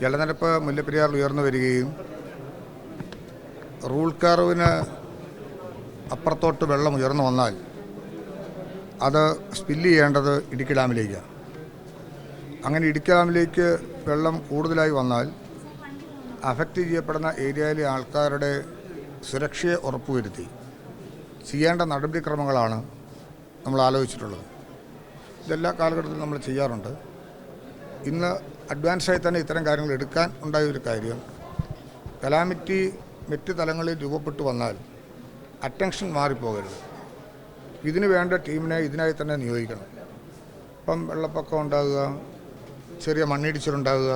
ജലനിരപ്പ് മുല്ലപ്പെരിയാറിൽ ഉയർന്നു വരികയും റൂൾ കർവിന് അപ്പുറത്തോട്ട് വെള്ളം ഉയർന്നു വന്നാൽ അത് സ്പില്ല് ചെയ്യേണ്ടത് ഇടുക്കി ഡാമിലേക്കാണ്. അങ്ങനെ ഇടുക്കി ഡാമിലേക്ക് വെള്ളം കൂടുതലായി വന്നാൽ അഫക്റ്റ് ചെയ്യപ്പെടുന്ന ഏരിയയിലെ ആൾക്കാരുടെ സുരക്ഷയെ ഉറപ്പുവരുത്തി. ചെയ്യേണ്ട നടപടിക്രമങ്ങളാണ് നമ്മൾ ആലോചിച്ചിട്ടുള്ളത്. ഇതെല്ലാ കാലഘട്ടത്തിലും നമ്മൾ ചെയ്യാറുണ്ട്. ഇന്ന് അഡ്വാൻസായി തന്നെ ഇത്തരം കാര്യങ്ങൾ എടുക്കാൻ ഉണ്ടായ ഒരു കാര്യം കലാമിറ്റി മറ്റ് തലങ്ങളിൽ രൂപപ്പെട്ടു വന്നാൽ അറ്റൻഷൻ മാറിപ്പോകരുത്. ഇതിനു വേണ്ട ടീമിനെ ഇതിനായി തന്നെ നിയോഗിക്കണം. ഇപ്പം വെള്ളപ്പൊക്കം ഉണ്ടാകുക ചെറിയ മണ്ണിടിച്ചിലുണ്ടാകുക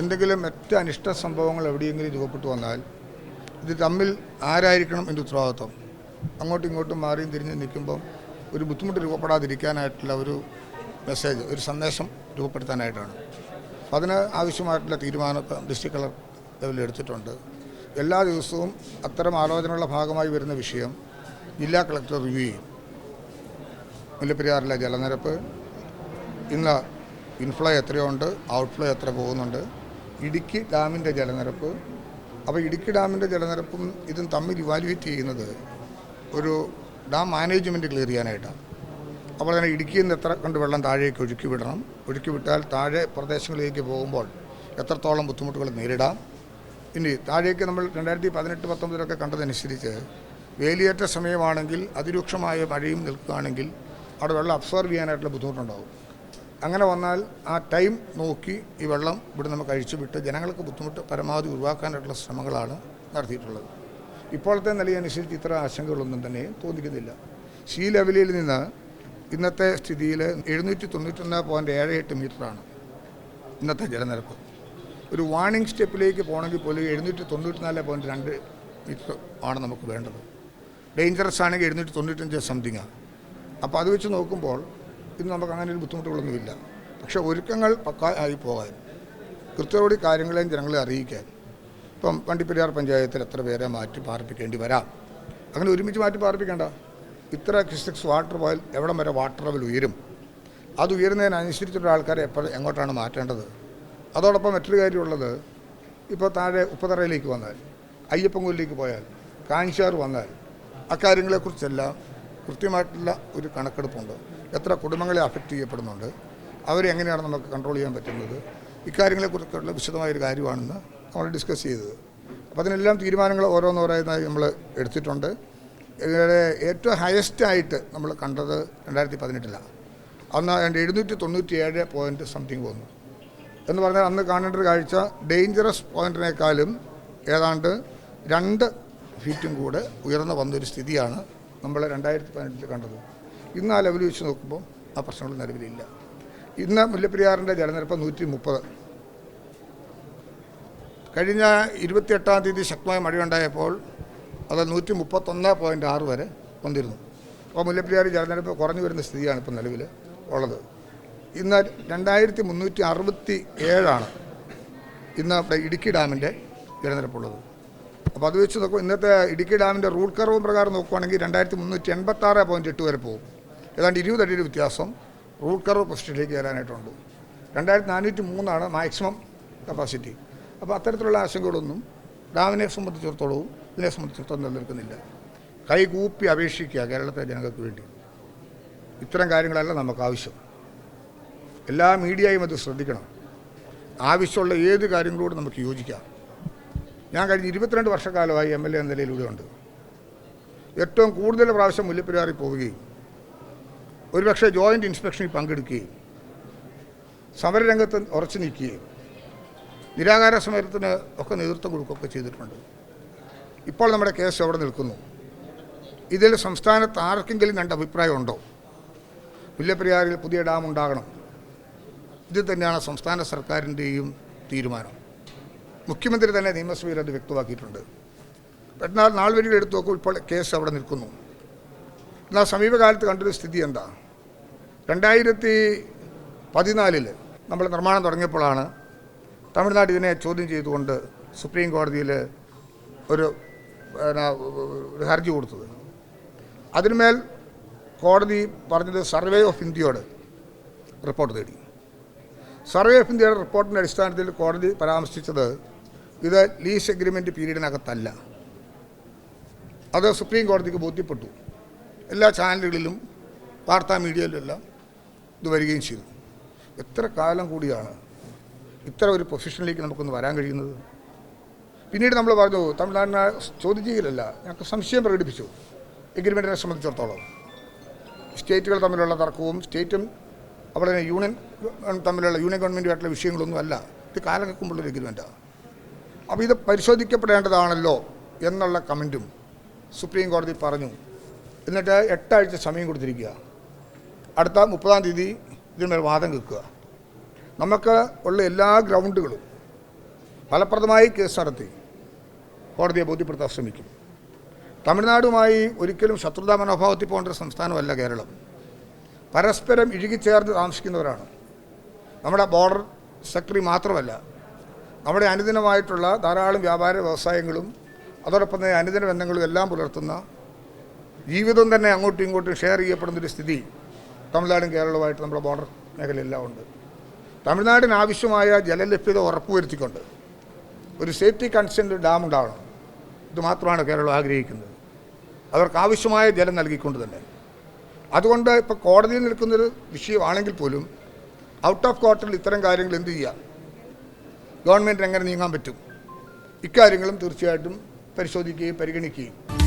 എന്തെങ്കിലും മറ്റ് അനിഷ്ട സംഭവങ്ങൾ എവിടെയെങ്കിലും രൂപപ്പെട്ടു വന്നാൽ ഇത് തമ്മിൽ ആരായിരിക്കണം എന്റെ ഉത്തരവാദിത്വം? അങ്ങോട്ടും ഇങ്ങോട്ടും മാറിയും തിരിഞ്ഞ് നിൽക്കുമ്പം ഒരു ബുദ്ധിമുട്ട് രൂപപ്പെടാതിരിക്കാനായിട്ടുള്ള ഒരു മെസ്സേജ് ഒരു സന്ദേശം രൂപപ്പെടുത്താനായിട്ടാണ്. അപ്പം അതിന് ആവശ്യമായിട്ടുള്ള തീരുമാനം ഡിസ്ട്രിക്ട് കളർ ലെവലിൽ എടുത്തിട്ടുണ്ട്. എല്ലാ ദിവസവും അത്തരം ആലോചനകളുടെ ഭാഗമായി വരുന്ന വിഷയം ജില്ലാ കളക്ടർ റിവ്യൂ ചെയ്യും. മുല്ലപ്പെരിയാറിലെ ജലനിരപ്പ് ഇന്ന് ഇൻഫ്ലോ എത്രയുണ്ട് ഔട്ട്ഫ്ലോ എത്ര പോകുന്നുണ്ട് ഇടുക്കി ഡാമിന്റെ ജലനിരപ്പ്. അപ്പോൾ ഇടുക്കി ഡാമിന്റെ ജലനിരപ്പും ഇതും തമ്മിൽ ഇവാലുവേറ്റ് ചെയ്യുന്നത് ഒരു ഡാം മാനേജ്മെന്റ് ക്ലിയർ ചെയ്യാനായിട്ടാണ്. അപ്പോൾ തന്നെ ഇടുക്കിയിൽ നിന്ന് എത്ര കണ്ട് വെള്ളം താഴേക്ക് ഒഴുക്കി വിടണം? ഒഴുക്കി വിട്ടാൽ താഴെ പ്രദേശങ്ങളിലേക്ക് പോകുമ്പോൾ എത്രത്തോളം ബുദ്ധിമുട്ടുകൾ നേരിടാം? ഇനി താഴേക്ക് നമ്മൾ രണ്ടായിരത്തി പതിനെട്ട് പത്തൊമ്പതിലൊക്കെ കണ്ടതനുസരിച്ച് വേലിയേറ്റ സമയമാണെങ്കിൽ അതിരൂക്ഷമായ മഴയും നിൽക്കുകയാണെങ്കിൽ അവിടെ വെള്ളം അബ്സോർവ് ചെയ്യാനായിട്ടുള്ള ബുദ്ധിമുട്ടുണ്ടാകും അങ്ങനെ വന്നാൽ ആ ടൈം നോക്കി ഈ വെള്ളം ഇവിടെ നമുക്ക് അഴിച്ചു വിട്ട് ജനങ്ങൾക്ക് ബുദ്ധിമുട്ട് പരമാവധി ഒഴിവാക്കാനായിട്ടുള്ള ശ്രമങ്ങളാണ് നടത്തിയിട്ടുള്ളത്. ഇപ്പോഴത്തെ നിലയനുസരിച്ച് ഇത്ര ആശങ്കകളൊന്നും തന്നെ തോന്നിക്കുന്നില്ല. സീ ലെവലിൽ നിന്ന് ഇന്നത്തെ സ്ഥിതിയിൽ എഴുന്നൂറ്റി തൊണ്ണൂറ്റൊന്ന് പോയിന്റ് ഏഴ് എട്ട് മീറ്ററാണ് ഇന്നത്തെ ജലനിരപ്പ്. ഒരു വാണിംഗ് സ്റ്റെപ്പിലേക്ക് പോകണമെങ്കിൽ പോലും എഴുന്നൂറ്റി തൊണ്ണൂറ്റി നാല് പോയിന്റ് രണ്ട് മീറ്റർ ആണ് നമുക്ക് വേണ്ടത്. ഡേഞ്ചറസ് ആണെങ്കിൽ എഴുന്നൂറ്റി തൊണ്ണൂറ്റഞ്ച് സംതിങ്ങാണ് അപ്പോൾ അത് വെച്ച് നോക്കുമ്പോൾ ഇന്ന് നമുക്ക് അങ്ങനെ ഒരു ബുദ്ധിമുട്ടുകളൊന്നുമില്ല. പക്ഷേ ഒരുക്കങ്ങൾ പക്ക ആയി പോകാൻ കൃത്യമായി കാര്യങ്ങളെയും ജനങ്ങളെ അറിയിക്കാൻ ഇപ്പം വണ്ടിപ്പെരിയാർ പഞ്ചായത്തിൽ എത്ര പേരെ മാറ്റി പാർപ്പിക്കേണ്ടി വരാം? അങ്ങനെ ഒരുമിച്ച് മാറ്റി പാർപ്പിക്കേണ്ട. ഇത്ര ക്രിസ്റ്റിക്സ് വാട്ടർ പോയാൽ എവിടം വരെ വാട്ടർ ലെവൽ ഉയരും? അത് ഉയരുന്നതിനനുസരിച്ചുള്ള ആൾക്കാരെ എപ്പോൾ എങ്ങോട്ടാണ് മാറ്റേണ്ടത്? അതോടൊപ്പം മറ്റൊരു കാര്യമുള്ളത് ഇപ്പോൾ താഴെ ഉപ്പതറയിലേക്ക് വന്നാൽ അയ്യപ്പൻകോലിലേക്ക് പോയാൽ കാഞ്ചാർ വന്നാൽ അക്കാര്യങ്ങളെക്കുറിച്ചെല്ലാം കൃത്യമായിട്ടുള്ള ഒരു കണക്കെടുപ്പുണ്ട്. എത്ര കുടുംബങ്ങളെ അഫക്റ്റ് ചെയ്യപ്പെടുന്നുണ്ട് അവരെ എങ്ങനെയാണ് നമുക്ക് കൺട്രോൾ ചെയ്യാൻ പറ്റുന്നത്? ഇക്കാര്യങ്ങളെക്കുറിച്ചുള്ള വിശദമായൊരു കാര്യമാണെന്ന് നമ്മൾ ഡിസ്കസ് ചെയ്തത്. അപ്പോൾ അതിനെല്ലാം തീരുമാനങ്ങൾ ഓരോന്നോരോന്നായി നമ്മൾ എടുത്തിട്ടുണ്ട്. ഏറ്റവും ഹയസ്റ്റ് ആയിട്ട് നമ്മൾ കണ്ടത് രണ്ടായിരത്തി പതിനെട്ടിലാണ് അന്ന് രണ്ട് എഴുന്നൂറ്റി തൊണ്ണൂറ്റി ഏഴ് പോയിന്റ് സംതിങ് വന്നു. എന്ന് പറഞ്ഞാൽ അന്ന് കാണേണ്ട ഒരു കാഴ്ച ഡേഞ്ചറസ് പോയിന്റിനേക്കാളും ഏതാണ്ട് രണ്ട് ഫീറ്റും കൂടെ ഉയർന്നു വന്നൊരു സ്ഥിതിയാണ് നമ്മൾ രണ്ടായിരത്തി പതിനെട്ടിൽ കണ്ടത്. ഇന്ന് ആ ലെവൽ വെച്ച് നോക്കുമ്പോൾ ആ പ്രശ്നങ്ങൾ നിലവിലില്ല. ഇന്ന് മുല്ലപ്പെരിയാറിന്റെ ജലനിരപ്പ് നൂറ്റി മുപ്പത് കഴിഞ്ഞ ഇരുപത്തിയെട്ടാം തീയതി ശക്തമായ മഴയുണ്ടായപ്പോൾ അത് നൂറ്റി മുപ്പത്തൊന്ന് പോയിന്റ് ആറ് വരെ വന്നിരുന്നു. അപ്പോൾ മുല്ലപ്പെരിയാർ ജലനിരപ്പ് കുറഞ്ഞു വരുന്ന സ്ഥിതിയാണ് ഇപ്പോൾ നിലവിൽ ഉള്ളത്. ഇന്ന് രണ്ടായിരത്തി മുന്നൂറ്റി അറുപത്തി ഏഴാണ് ഇന്ന് അവിടെ ഇടുക്കി ഡാമിന്റെ ജലനിരപ്പുള്ളത്. അപ്പോൾ അത് വെച്ച് നോക്കുമ്പോൾ ഇന്നത്തെ ഇടുക്കി ഡാമിന്റെ റൂൾ കർവ് പ്രകാരം നോക്കുവാണെങ്കിൽ രണ്ടായിരത്തി മുന്നൂറ്റി എൺപത്താറ് പോയിന്റ് എട്ട് വരെ പോകും. ഏതാണ്ട് ഇരുപത് അടിയുടെ വ്യത്യാസം റൂൾ കർവ് പൊസിഷനിലേക്ക് വരാനായിട്ടുണ്ട്. രണ്ടായിരത്തി നാനൂറ്റി മൂന്നാണ് മാക്സിമം കപ്പാസിറ്റി. അപ്പോൾ അത്തരത്തിലുള്ള ആശങ്കകളൊന്നും ഡാമിനെ സംബന്ധിച്ചിടത്തോളവും ഇതിനെ സംബന്ധിച്ചിടത്തോളം നിലനിൽക്കുന്നില്ല. കൈകൂപ്പി അപേക്ഷിക്കുക കേരളത്തിലെ ജനങ്ങൾക്ക് വേണ്ടി. ഇത്തരം കാര്യങ്ങളല്ല നമുക്ക് ആവശ്യം. എല്ലാ മീഡിയയും അത് ശ്രദ്ധിക്കണം. ആവശ്യമുള്ള ഏത് കാര്യങ്ങളോടും നമുക്ക് യോജിക്കാം. ഞാൻ കഴിഞ്ഞ ഇരുപത്തിരണ്ട് വർഷക്കാലമായി എം എൽ എ എന്ന നിലയിലൂടെ ഉണ്ട് ഏറ്റവും കൂടുതൽ പ്രാവശ്യം മുല്ലപ്പെരിയാറിൽ പോവുകയും ഒരുപക്ഷെ ജോയിന്റ് ഇൻസ്പെക്ഷനിൽ പങ്കെടുക്കുകയും സമരരംഗത്ത് ഉറച്ചു നിൽക്കുകയും നിരാകാര സമരത്തിന് ഒക്കെ നേതൃത്വം കൊടുക്കുകയൊക്കെ ചെയ്തിട്ടുണ്ട്. ഇപ്പോൾ നമ്മുടെ കേസ് അവിടെ നിൽക്കുന്നു. ഇതിൽ സംസ്ഥാനത്ത് ആർക്കെങ്കിലും രണ്ട് അഭിപ്രായമുണ്ടോ? മുല്ലപ്പെരിയാറിൽ പുതിയ ഡാം ഉണ്ടാകണം. ഇത് തന്നെയാണ് സംസ്ഥാന സർക്കാരിന്റെയും തീരുമാനം. മുഖ്യമന്ത്രി തന്നെ നിയമസഭയിൽ അത് വ്യക്തമാക്കിയിട്ടുണ്ട്. എന്നാൽ നാൾ വരികൾ എടുത്തു ഇപ്പോൾ കേസ് അവിടെ നിൽക്കുന്നു. എന്നാൽ സമീപകാലത്ത് കണ്ടൊരു സ്ഥിതി എന്താ? രണ്ടായിരത്തി പതിനാലിൽ നമ്മൾ നിർമ്മാണം തുടങ്ങിയപ്പോഴാണ് തമിഴ്നാട് ഇതിനെ ചോദ്യം ചെയ്തുകൊണ്ട് സുപ്രീം കോടതിയിൽ ഒരു ഹർജി കൊടുത്തത്. അതിന്മേൽ കോടതി പറഞ്ഞത് സർവേ ഓഫ് ഇന്ത്യയോട് റിപ്പോർട്ട് തേടി. സർവേ ഓഫ് ഇന്ത്യയുടെ റിപ്പോർട്ടിന്റെ അടിസ്ഥാനത്തിൽ കോടതി പരാമർശിച്ചത് ഇത് ലീസ് എഗ്രിമെന്റ് പീരീഡിനകത്തല്ല. അത് സുപ്രീം കോടതിക്ക് ബോധ്യപ്പെട്ടു. എല്ലാ ചാനലുകളിലും വാർത്താ മീഡിയയിലെല്ലാം ഇത് വരികയും ചെയ്തു. എത്ര കാലം കൂടിയാണ് ഇത്ര ഒരു പൊസിഷനിലേക്ക് നമുക്കൊന്ന് വരാൻ കഴിയുന്നത്? പിന്നീട് നമ്മൾ പറഞ്ഞു തമിഴ്നാടിനെ ചോദ്യം ചെയ്യലല്ല ഞങ്ങൾക്ക് സംശയം പ്രകടിപ്പിച്ചു. എഗ്രിമെന്റിനെ സംബന്ധിച്ചിടത്തോളം. സ്റ്റേറ്റുകൾ തമ്മിലുള്ള തർക്കവും സ്റ്റേറ്റും അവിടെ യൂണിയൻ തമ്മിലുള്ള യൂണിയൻ ഗവൺമെന്റുമായിട്ടുള്ള വിഷയങ്ങളൊന്നും അല്ല. ഇത് കാലം മുമ്പുള്ളൊരു എഗ്രിമെന്റാണ് അപ്പോൾ ഇത് പരിശോധിക്കപ്പെടേണ്ടതാണല്ലോ എന്നുള്ള കമന്റും സുപ്രീം കോടതി പറഞ്ഞു. എന്നിട്ട് എട്ടാഴ്ച സമയം കൊടുത്തിരിക്കുക. അടുത്ത മുപ്പതാം തീയതി ഇതിന്മേൽ വാദം കേൾക്കുക. നമുക്ക് ഉള്ള എല്ലാ ഗ്രൗണ്ടുകളും ഫലപ്രദമായി കേസ് നടത്തി. കോടതിയെ ബോധ്യപ്പെടുത്താൻ ശ്രമിക്കും. തമിഴ്നാടുമായി ഒരിക്കലും ശത്രുതാ മനോഭാവത്തിൽ പോകേണ്ട ഒരു സംസ്ഥാനമല്ല കേരളം. പരസ്പരം ഇഴുകിച്ചേർന്ന് താമസിക്കുന്നവരാണ്. നമ്മുടെ ബോർഡർ സെക്രട്ടറി മാത്രമല്ല നമ്മുടെ അനുദിനമായിട്ടുള്ള ധാരാളം വ്യാപാര വ്യവസായങ്ങളും അതോടൊപ്പം തന്നെ അനുദിന ബന്ധങ്ങളും എല്ലാം പുലർത്തുന്ന ജീവിതം തന്നെ അങ്ങോട്ടും ഇങ്ങോട്ടും ഷെയർ ചെയ്യപ്പെടുന്നൊരു സ്ഥിതി തമിഴ്നാടും കേരളവുമായിട്ട് നമ്മുടെ ബോർഡർ മേഖലയെല്ലാം ഉണ്ട്. തമിഴ്നാടിന് ആവശ്യമായ ജലലഭ്യത ഉറപ്പുവരുത്തിക്കൊണ്ട് ഒരു സേഫ്റ്റി കൺസേൺ ഡാം ഉണ്ടാവണം. ഇത് മാത്രമാണ് കേരളം ആഗ്രഹിക്കുന്നത്. അവർക്ക് ആവശ്യമായ ജലം നൽകിക്കൊണ്ട് തന്നെ. അതുകൊണ്ട് ഇപ്പോൾ കോടതിയിൽ നിൽക്കുന്നൊരു വിഷയമാണെങ്കിൽ പോലും ഔട്ട് ഓഫ് കോർട്ടിൽ ഇത്തരം കാര്യങ്ങൾ എന്ത് ചെയ്യാം? ഗവൺമെന്റ് എങ്ങനെ നീങ്ങാൻ പറ്റും? ഇക്കാര്യങ്ങളും തീർച്ചയായിട്ടും പരിശോധിക്കുകയും പരിഗണിക്കുകയും